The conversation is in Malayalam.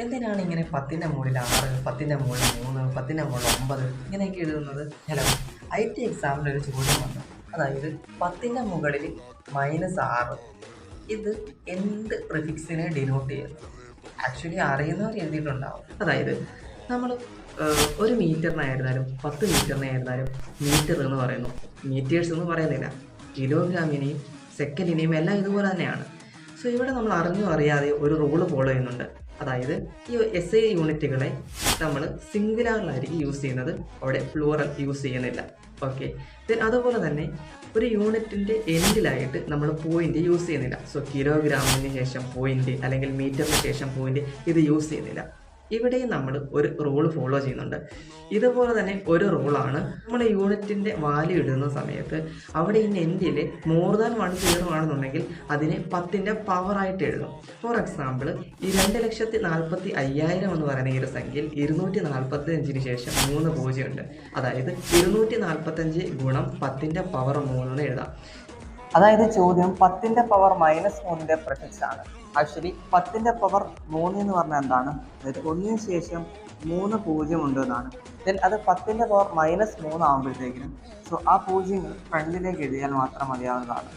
എന്തിനാണ് ഇങ്ങനെ പത്തിന്റെ മുകളിൽ ആറ് പത്തിന്റെ മുകളിൽ മൂന്ന് പത്തിന്റെ മുകളിൽ ഒമ്പത് ഇങ്ങനെയൊക്കെ എഴുതുന്നത്? ഹലോ ഐ ടി എക്സാമിന്റെ ഒരു ചോദ്യം വന്നു. അതായത് പത്തിന്റെ മുകളിൽ മൈനസ് ആറ്. ഇത് എന്ത് പ്രിഫിക്സിനെ ഡിനോട്ട് ചെയ്യുന്നു? ആക്ച്വലി അറിയുന്നവർ എഴുതിയിട്ടുണ്ടാവും. അതായത് നമ്മൾ ഒരു മീറ്ററിനായിരുന്നാലും പത്ത് മീറ്ററിനായിരുന്നാലും മീറ്റർ എന്ന് പറയുന്നു. മീറ്റേഴ്സ് എന്ന് പറയുന്നില്ല. കിലോഗ്രാമിനെയും സെക്കൻഡിനെയും എല്ലാം ഇതുപോലെ തന്നെയാണ്. സോ ഇവിടെ നമ്മൾ അറിഞ്ഞോ അറിയാതെ ഒരു റൂൾ ഫോളോ ചെയ്യുന്നുണ്ട്. അതായത് ഈ എസ് ഐ യൂണിറ്റുകളെ നമ്മൾ സിംഗുലാറിലായിരിക്കും യൂസ് ചെയ്യുന്നത് അവിടെ ഫ്ലൂറൽ യൂസ് ചെയ്യുന്നില്ല. ഓക്കെ ദെൻ അതുപോലെ തന്നെ ഒരു യൂണിറ്റിന്റെ എൻഡിലായിട്ട് നമ്മൾ പോയിന്റ് യൂസ് ചെയ്യുന്നില്ല. സോ കിലോഗ്രാമിന് ശേഷം പോയിന്റ് അല്ലെങ്കിൽ മീറ്ററിന് ശേഷം പോയിന്റ് ഇത് യൂസ് ചെയ്യുന്നില്ല. ഇവിടെയും നമ്മൾ ഒരു റൂൾ ഫോളോ ചെയ്യുന്നുണ്ട്. ഇതുപോലെ തന്നെ ഒരു റൂളാണ് നമ്മൾ യൂണിറ്റിന്റെ വാല്യൂ ഇടുന്ന സമയത്ത് അവിടെ ഇനി എൻഡിൽ മോർ ദാൻ വൺ സീറോ ആണെന്നുണ്ടെങ്കിൽ അതിനെ പത്തിന്റെ പവറായിട്ട് എഴുതും. ഫോർ എക്സാമ്പിൾ ഈ രണ്ട് ലക്ഷത്തി നാൽപ്പത്തി അയ്യായിരം എന്ന് പറയുന്ന ഈ ഒരു സംഖ്യയിൽ ഇരുന്നൂറ്റി നാൽപ്പത്തി അഞ്ചിന് ശേഷം മൂന്ന് പൂജ്യമുണ്ട്. അതായത് ഇരുന്നൂറ്റി നാൽപ്പത്തഞ്ച് ഗുണം പത്തിന്റെ പവർ മൂന്ന് എഴുതാം. അതായത് ചോദ്യം പത്തിന്റെ പവർ മൈനസ് മൂന്നിന്റെ പ്രിഫിക്സ് ആണ്. ആക്ച്വലി പത്തിന്റെ പവർ മൂന്ന് എന്ന് പറഞ്ഞാൽ എന്താണ്? അതായത് ഒന്നിന് ശേഷം മൂന്ന് പൂജ്യം ഉണ്ട് എന്നാണ്. ദെൻ അത് പത്തിന്റെ പവർ മൈനസ് മൂന്ന് ആകുമ്പോഴത്തേക്കിനും സോ ആ പൂജ്യങ്ങൾ ഫ്രണ്ടിലേക്ക് എഴുതിയാൽ മാത്രം മതിയാവുന്നതാണ്.